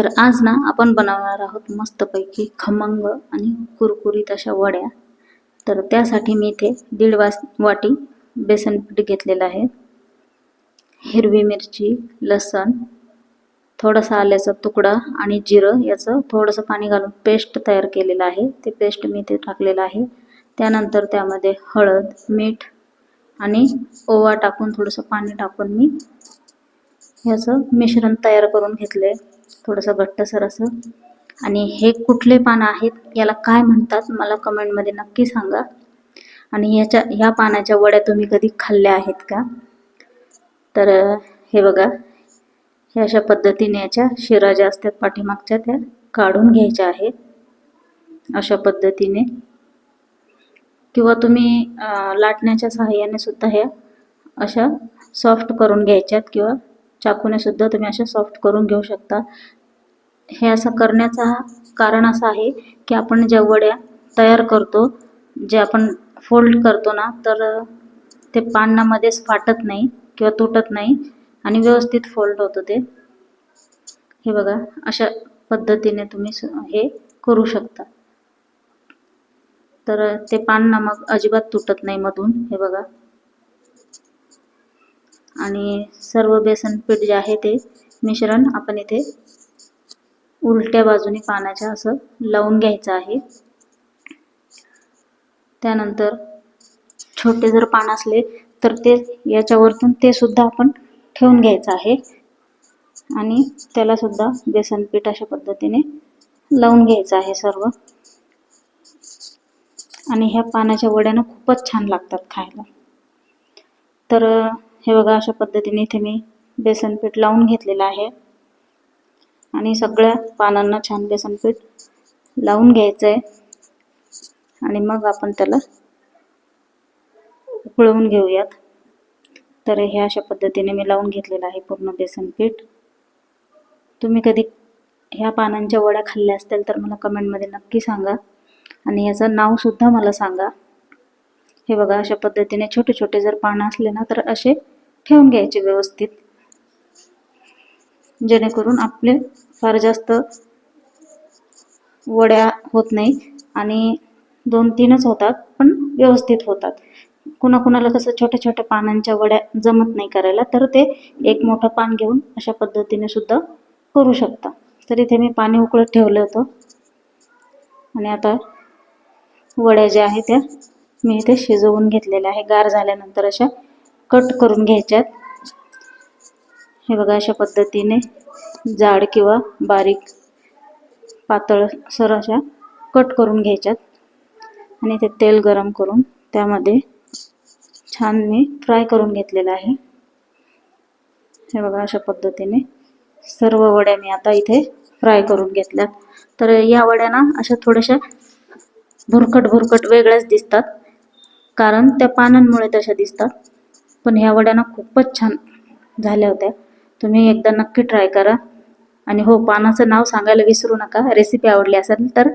तर आज ना आपण बनवणार आहोत मस्तपैकी खमंग आणि कुरकुरीत अशा वड्या. तर त्यासाठी मी इथे दीड वास वाटी बेसन पीठ घेतलेलं आहे. हिरवी मिरची लसण थोडासा आल्याचा तुकडा आणि जिरं याचं थोडंसं पाणी घालून पेस्ट तयार केलेलं आहे. ते पेस्ट मी इथे टाकलेलं आहे. त्यानंतर त्यामध्ये हळद मीठ आणि ओवा टाकून थोडंसं पाणी टाकून मी ह्याचं मिश्रण तयार करून घेतलं आहे थोडंसं घट्टसर असं. आणि हे कुठले पानं आहेत याला काय म्हणतात मला कमेंटमध्ये नक्की सांगा. आणि याच्या ह्या पानाच्या वड्या तुम्ही कधी खाल्ल्या आहेत का? तर हे बघा. हे अशा पद्धतीने याच्या शिरा ज्या असतात पाठीमागच्या त्या काढून घ्यायच्या आहेत. अशा पद्धतीने. किंवा तुम्ही लाटण्याच्या सहाय्याने सुद्धा ह्या अशा सॉफ्ट करून घ्यायच्यात किंवा चाकूने सुद्धा तुम्ही अशा सॉफ्ट करून घेऊ शकता. हे असं करण्याचा कारण असं आहे की आपण ज्या वड्या तयार करतो जे आपण फोल्ड करतो ना तर ते पानामध्येच फाटत नाही किंवा तुटत नाही आणि व्यवस्थित फोल्ड होतं ते. हे बघा अशा पद्धतीने तुम्ही हे करू शकता. तर ते पान ना मग अजिबात तुटत नाही मधून हे बघा. आणि सर्व बेसन पीठ जे आहे ते मिश्रण आपण इथे उलट्या बाजूने पानाच्या असं लावून घ्यायचं आहे. त्यानंतर छोटे जर पान असले तर ते याच्यावरतून ते सुद्धा आपण ठेवून घ्यायचं आहे. आणि त्याला सुद्धा बेसन पीठ अशा पद्धतीने लावून घ्यायचं आहे सर्व. आणि ह्या पानाच्या वड्यानं खूपच छान लागतात खायला. तर हे बघा अशा पद्धतीने इथे मी बेसन पीठ लावून घेतलेलं आहे. आणि सगळ्या पानांना छान बेसन पीठ लावून घ्यायचं आहे आणि मग आपण त्याला उकळवून घेऊयात. तर हे अशा पद्धतीने मी लावून घेतलेलं आहे पूर्ण बेसन पीठ. तुम्ही कधी ह्या पानांच्या वड्या खाल्ल्या असतील तर मला कमेंटमध्ये नक्की सांगा. आणि याचं नावसुद्धा मला सांगा. हे बघा अशा पद्धतीने छोटे छोटे जर पानं असले ना तर असे ठेवून घ्यायचे व्यवस्थित. जेणेकरून आपले फार जास्त वड्या होत नाही आणि दोन तीनच होतात पण व्यवस्थित होतात. कुणाकुणाला कसं छोट्या छोट्या पानांच्या वड्या जमत नाही करायला तर ते एक मोठं पान घेऊन अशा पद्धतीने सुद्धा करू शकता. तर इथे मी पाणी उकळत ठेवलं होतं. आणि आता वड्या ज्या आहेत त्या मी इथे शिजवून घेतलेल्या आहे गार झाल्यानंतर अशा कट करून घ्यायच्यात. हे बघा अशा पद्धतीने जाड किंवा बारीक पातळ सर अशा कट करून घ्यायच्यात. आणि ते तेल गरम करून त्यामध्ये छान मी फ्राय करून घेतलेलं आहे. हे बघा अशा पद्धतीने सर्व वड्या मी आता इथे फ्राय करून घेतल्यात. तर या वड्या ना अशा थोड्याशा भुरकट भुरकट वेगळ्याच दिसतात. कारण त्या पानांमुळे तशा दिसतात. पण ह्या वड्यांना खूपच छान झाल्या होत्या. तुम्ही एकदा नक्की ट्राय करा. आणि हो पानाचं नाव सांगायला विसरू नका. रेसिपी आवडली असेल तर